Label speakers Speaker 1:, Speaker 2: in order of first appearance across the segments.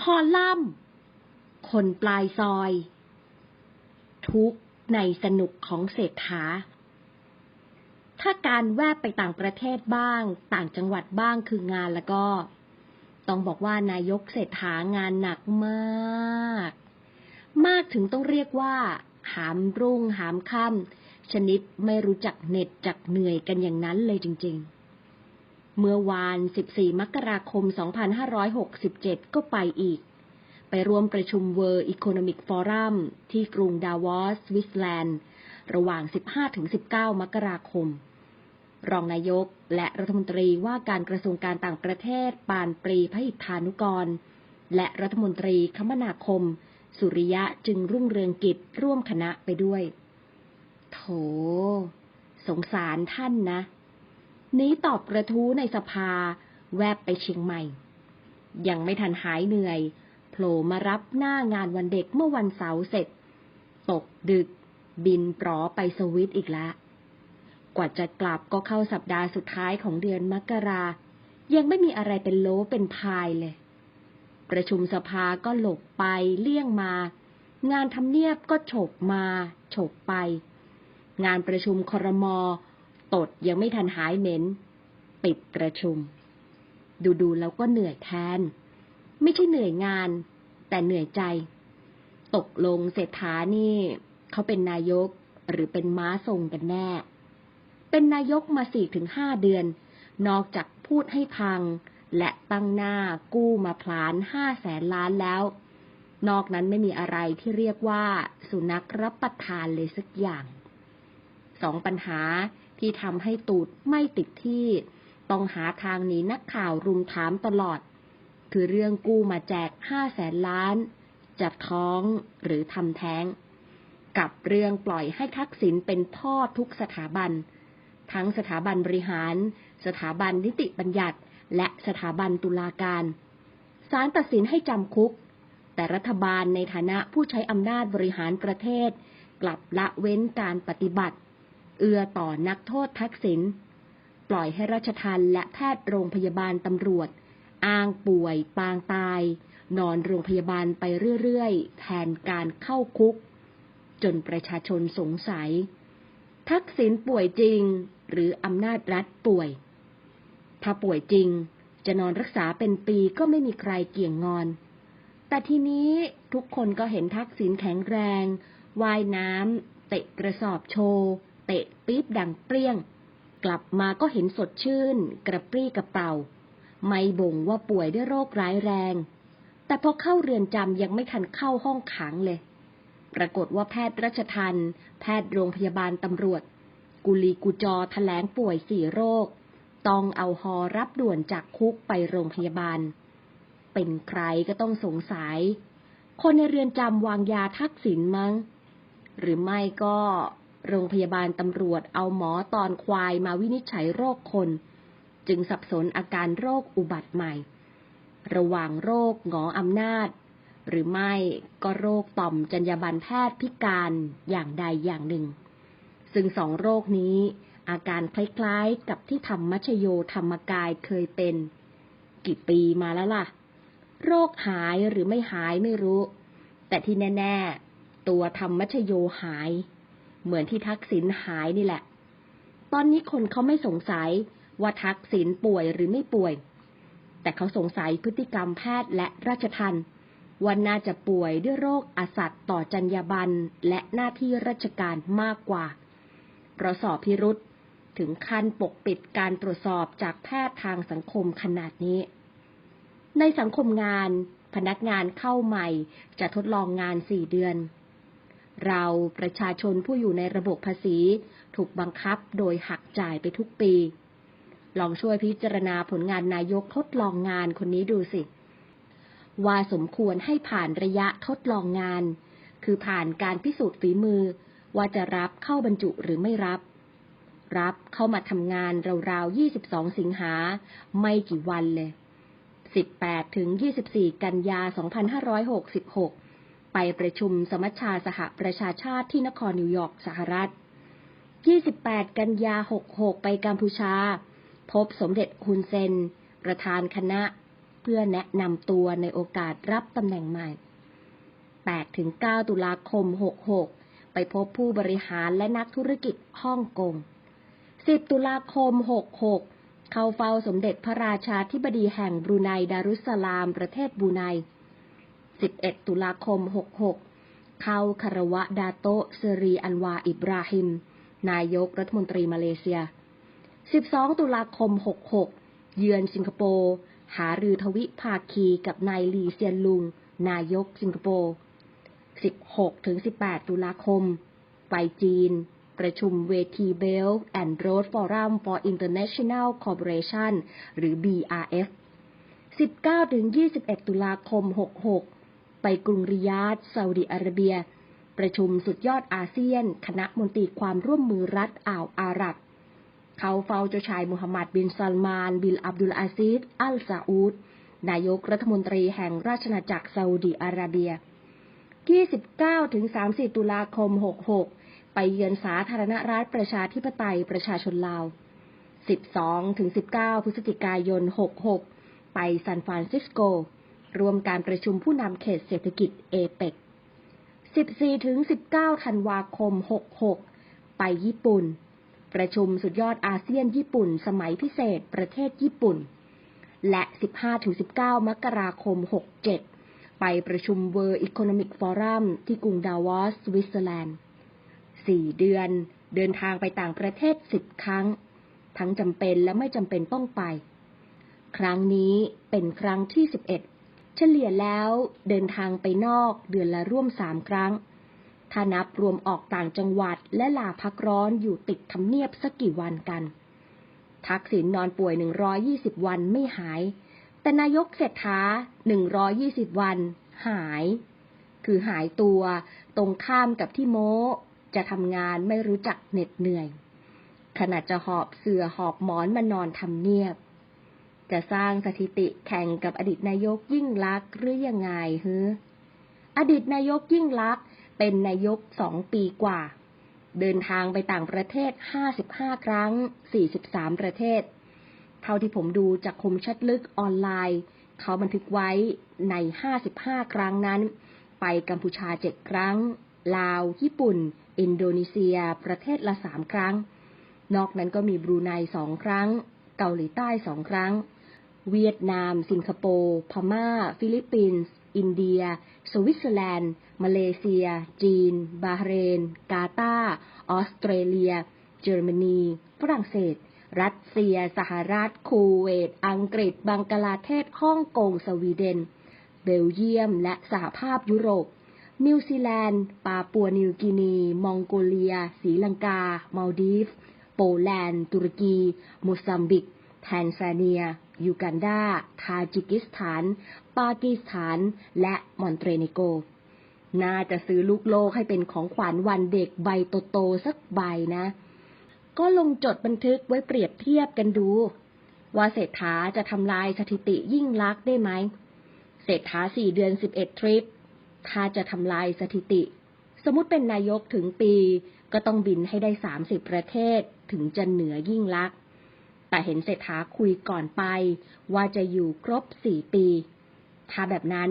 Speaker 1: คอลัมน์ คนปลายซอย ทุกในสนุกของเศรษฐา ถ้าการแวบไปต่างประเทศบ้าง ต่างจังหวัดบ้างคืองานแล้วก็ ต้องบอกว่านายกเศรษฐางานหนักมาก มากถึงต้องเรียกว่า หามรุ่งหามค่ำชนิดไม่รู้จักเหน็ดจักเหนื่อยกันอย่างนั้นเลยจริง ๆ เมื่อวาน 14 มกราคม 2567 ก็ไปอีก ไปร่วมประชุม World Economic Forum ที่กรุงดาวอสสวิตเซอร์แลนด์ ระหว่าง 15-19 มกราคม รองนายกและรัฐมนตรีว่าการกระทรวงการต่างประเทศ ปานปรีพหิทธานุกร และรัฐมนตรีคมนาคม สุริยะจึงรุ่งเรืองกิจร่วมคณะไปด้วย โถ สงสารท่านนะ นี้ตอบกระทู้ในสภา แวบไปเชียงใหม่ ยังไม่ทันหายเหนื่อย โผล่มารับหน้างานวันเด็กเมื่อวันเสาร์เสร็จ ตกดึก บินปลอไปสวิตอีกแล้วกว่าจะกลับก็เข้าสัปดาห์สุดท้ายของเดือนมกรา ยังไม่มีอะไรเป็นโลเป็นพายเลย ประชุมสภาก็หลบไปเลี่ยงมา งานทำเนียบก็ฉกมา ฉกไป งานประชุมครมอ ตดยังไม่ทันหายเหม็น ปิดประชุม ดูๆแล้วก็เหนื่อยแทน ไม่ใช่เหนื่อยงาน แต่เหนื่อยใจ ตกลงเศรษฐานี่เขาเป็นนายกหรือเป็นม้าทรงกันแน่ เป็นนายกมาสี่ถึงห้าเดือน นอกจากพูดให้พัง และตั้งหน้ากู้มาพลานห้าแสนล้านแล้ว นอกนั้นไม่มีอะไรที่เรียกว่าสุนัขรับประทานเลยสักอย่าง สองปัญหา ที่ทำให้ตูดไม่ติดที่ ต้องหาทางหนีนักข่าวรุมถามตลอด คือเรื่องกู้มาแจกห้าแสนล้านจัดท้องหรือทำแท้ง กับเรื่องปล่อยให้ทักษิณเป็นพ่อทุกสถาบัน ทั้งสถาบันบริหาร สถาบันนิติบัญญัติ และสถาบันตุลาการศาลตัดสินให้จำคุก แต่รัฐบาลในฐานะผู้ใช้อำนาจบริหารประเทศ กลับละเว้นการปฏิบัติ เอื้อต่อนักโทษทักษิณปล่อยให้ราชทันและแพทย์โรงพยาบาลตำรวจ อ้างป่วย ปางตาย นอนโรงพยาบาลไปเรื่อยๆ แทนการเข้าคุก จนประชาชนสงสัย ทักษิณป่วยจริง หรืออำนาจรัฐป่วย ถ้าป่วยจริง จะนอนรักษาเป็นปีก็ไม่มีใครเกี่ยงงอน แต่ทีนี้ทุกคนก็เห็นทักษิณแข็งแรง ว่ายน้ำเตะกระสอบโชว์ เตะปี๊บดังเปรี้ยง กลับมาก็เห็นสดชื่น กระปรี้กระเป๋า ไม่บ่งว่าป่วยด้วยโรคร้ายแรง แต่พอเข้าเรือนจำยังไม่ทันเข้าห้องขังเลย ปรากฏว่าแพทย์ราชทัน แพทย์โรงพยาบาลตำรวจ กุลีกุจอแถลงป่วยสี่โรค ต้องเอาฮอรับด่วนจากคุกไปโรงพยาบาล เป็นใครก็ต้องสงสัย คนในเรือนจำวางยาทักษิณมั้งหรือไม่ก็ โรงพยาบาลตำรวจเอาหมอตอนควายมาวินิจฉัยโรคคน จึงสับสนอาการโรคอุบัติใหม่ ระหว่างโรคหงออำนาจ หรือไม่ก็โรคต่อมจรรยาบรรณแพทย์พิการอย่างใดอย่างหนึ่ง ซึ่งสองโรคนี้ อาการคล้ายๆกับที่ธรรมชโยธรรมกายเคยเป็น กี่ปีมาแล้วล่ะ โรคหายหรือไม่หายไม่รู้ แต่ที่แน่ ๆ ตัวธรรมชโยหาย เหมือนที่ทักษิณหายนี่แหละ ตอนนี้คนเขาไม่สงสัยว่าทักษิณป่วยหรือไม่ป่วย แต่เขาสงสัยพฤติกรรมแพทย์และราชทันว่าน่าจะป่วยด้วยโรคอาสัตต่อจรรยาบรรณและหน้าที่ราชการมากกว่าเพราะสอบพิรุษถึงขั้นปกปิดการตรวจสอบจากแพทย์ทางสังคมขนาดนี้ ในสังคมงานพนักงานเข้าใหม่จะทดลองงานสี่เดือน เราประชาชนผู้อยู่ในระบบภาษี ถูกบังคับโดยหักจ่ายไปทุกปี ลองช่วยพิจารณาผลงานนายกทดลองงานคนนี้ดูสิ ว่าสมควรให้ผ่านระยะทดลองงาน คือผ่านการพิสูจน์ฝีมือ ว่าจะรับเข้าบรรจุหรือไม่รับ รับเข้ามาทำงานราวๆ 22 สิงหา ไม่กี่วันเลย 18 ถึง 24 กันยา 2566 ไปประชุมสมัชชาสหประชาชาติที่นครนิวยอร์กสหรัฐ 28 กันยา 66 ไปกัมพูชา พบสมเด็จฮุนเซน ประธานคณะ เพื่อแนะนำตัวในโอกาสรับตำแหน่งใหม่ 8-9 ตุลาคม 66 ไปพบผู้บริหารและนักธุรกิจฮ่องกง 10 ตุลาคม 66 เข้าเฝ้าสมเด็จพระราชาธิบดีแห่งบรูไนดารุสลามประเทศบรูไน 11 ตุลาคม 66 เข้าคารวะดาโตเซรีอันวาอิบราฮิม นายกรัฐมนตรีมาเลเซีย 12 ตุลาคม 66 เยือนสิงคโปร์หารือทวิภาคีกับนายลีเซียนลุง นายกสิงคโปร์ 16ถึง18 ตุลาคม ไปจีน ประชุมเวที Belt and Road Forum for International Cooperation หรือ BRF 19ถึง21 ตุลาคม 66 ไปกรุงริยาดซาอุดิอาระเบีย ประชุมสุดยอดอาเซียน คณะมนตรีความร่วมมือรัฐอ่าวอาหรับ เขาเฝ้าเจ้าชายมูฮัมหมัดบินซัลมาน บินอับดุลอาซิดอัลซาอูดนายกรัฐมนตรีแห่งราชนาจักรซาอุดิอาระเบีย 29ถึง30 ตุลาคม 66 ไปเยือนสาธารณรัฐประชาธิปไตยประชาชนลาว 12ถึง19 พฤศจิกายน 66 ไปซานฟรานซิสโก รวมการประชุมผู้นำเขตเศรษฐกิจเอเปก14 ถึง 19 ธันวาคม 66 ไปญี่ปุ่น ประชุมสุดยอดอาเซียนญี่ปุ่น สมัยพิเศษประเทศญี่ปุ่น และ 15 ถึง 19 มกราคม 67 ไปประชุม World Economic Forum ที่กรุงดาวอสสวิตเซอร์แลนด์ 4 เดือน เดินทางไปต่างประเทศ 10 ครั้ง ทั้งจำเป็นและไม่จำเป็นต้องไป ครั้งนี้เป็นครั้งที่ 11 เฉลี่ยแล้วเดินทางไปนอกเดือนละร่วม3ครั้ง ถ้านับรวมออกต่างจังหวัดและลาพักร้อนอยู่ติดทำเนียบสักกี่วันกัน ทักษิณนอนป่วย 120 วันไม่หาย แต่นายกเศรษฐา 120 วัน หาย คือหายตัวตรงข้ามกับที่โม้จะทำงานไม่รู้จักเหน็ดเหนื่อย ขณะจะหอบเสือหอบหมอนมานอนทำเนียบ จะสร้างสถิติแข่งกับอดีตนายกยิ่งลักษณ์หรือยังไงเฮ้อดีตนายกยิ่งลักษณ์เป็นนายกสองปีกว่า เดินทางไปต่างประเทศ 55 ครั้ง 43 ประเทศ เท่าที่ผมดูจากคมชัดลึกออนไลน์ เขาบันทึกไว้ใน 55 ครั้งนั้น ไปกัมพูชา 7 ครั้ง ลาว ญี่ปุ่น อินโดนีเซีย ประเทศละ 3 ครั้ง นอกนั้นก็มีบรูไนสองครั้ง เกาหลีใต้สองครั้ง เวียดนาม สิงคโปร์ พม่า ฟิลิปปินส์ อินเดีย สวิตเซอร์แลนด์ มาเลเซีย จีน บาเรน กาตาร์ออสเตรเลีย เยอรมนี ฝรั่งเศส รัสเซีย สหรัฐ คูเวต อังกฤษ บังกลาเทศ ฮ่องกง สวีเดน เบลเยียม และสหภาพยุโรป นิวซีแลนด์ ปาปัวนิวกินี มองโกเลียศรีลังกา มาลดีฟส์โปแลนด์ ตุรกี โมซัมบิก แทนซาเนีย ยูกันดา ทาจิกิสถาน ปากีสถาน และมอนเตเนโก น่าจะซื้อลูกโลกให้เป็นของขวัญวันเด็กใบโตๆสักใบนะ ก็ลงจดบันทึกไว้เปรียบเทียบกันดู ว่าเศรษฐาจะทำลายสถิติยิ่งลักษณ์ได้ไหม เศรษฐาสี่เดือนสิบเอ็ดทริป ถ้าจะทำลายสถิติ สมมติเป็นนายกถึงปี ก็ต้องบินให้ได้สามสิบประเทศถึงจะเหนือยิ่งลักษณ์ แต่เห็นเศรษฐาคุยก่อนไป ว่าจะอยู่ครบสี่ปี ถ้าแบบนั้น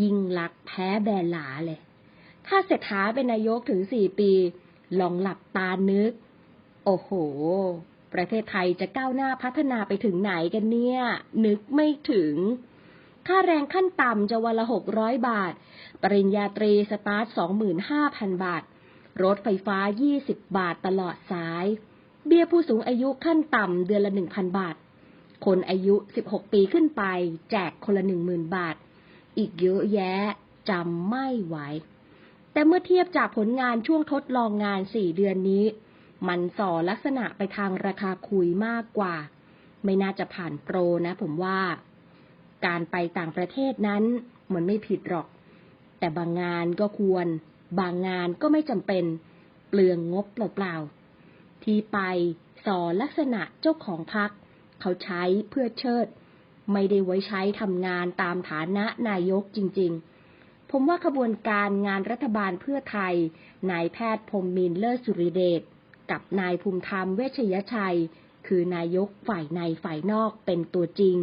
Speaker 1: ยิ่งลักแพ้แบนหลาเลย ถ้าเศรษฐาเป็นนายกถึงสี่ปี ลองหลับตานึก โอ้โห ประเทศไทยจะก้าวหน้าพัฒนาไปถึงไหนกันเนี่ย นึกไม่ถึง ค่าแรงขั้นต่ำจะวันละหกร้อยบาท ปริญญาตรีสตาร์ทสองหมื่นห้าพันบาท รถไฟฟ้ายี่สิบบาทตลอดสาย เบี้ยผู้สูงอายุขั้นต่ำเดือนละหนึ่งพันบาท คนอายุสิบหกปีขึ้นไป แจกคนละหนึ่งหมื่นบาท อีกเยอะแยะจำไม่ไหว แต่เมื่อเทียบจากผลงานช่วงทดลองงานสี่เดือนนี้ มันส่อลักษณะไปทางราคาคุยมากกว่า ไม่น่าจะผ่านโปรนะผมว่า การไปต่างประเทศนั้นมันไม่ผิดหรอก แต่บางงานก็ควร บางงานก็ไม่จำเป็น เปลืองงบเปล่าๆ ที่ไปสอลักษณะเจ้าของพัก เขาใช้เพื่อเชิด ไม่ได้ไว้ใช้ทำงานตามฐานะนายกจริง ๆ ผมว่าขบวนการงานรัฐบาลเพื่อไทย นายแพทย์พรมมินทร์เลิศสุริเดชกับนายภูมิธรรมเวชยชัย คือนายกฝ่ายในฝ่ายนอกเป็นตัวจริง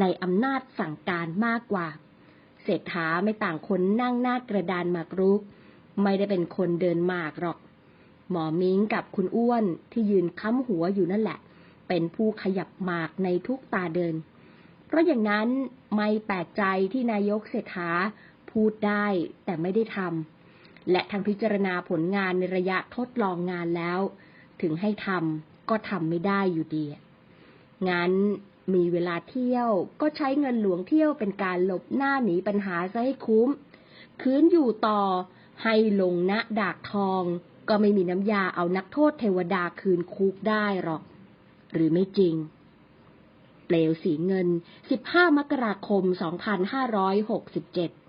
Speaker 1: ในอำนาจสั่งการมากกว่า เศรษฐาไม่ต่างคนนั่งหน้ากระดานหมากรุก ไม่ได้เป็นคนเดินหมากหรอก หมอมิงกับคุณอ้วนที่ยืนค้ำหัวอยู่นั่นแหละ เป็นผู้ขยับหมากในทุกตาเดิน เพราะอย่างนั้นไม่แปลกใจที่นายกเศรษฐาพูดได้แต่ไม่ได้ทำและทางพิจารณาผลงานในระยะทดลองงานแล้ว ถึงให้ทำก็ทำไม่ได้อยู่ดี งั้นมีเวลาเที่ยวก็ใช้เงินหลวงเที่ยวเป็นการหลบหน้าหนีปัญหาซะให้คุ้ม คืนอยู่ต่อให้ลงณดากทอง ก็ไม่มีน้ำยาเอานักโทษเทวดาคืนคุกได้หรอก หรือไม่จริง เปลวสีเงิน 15 มกราคม 2567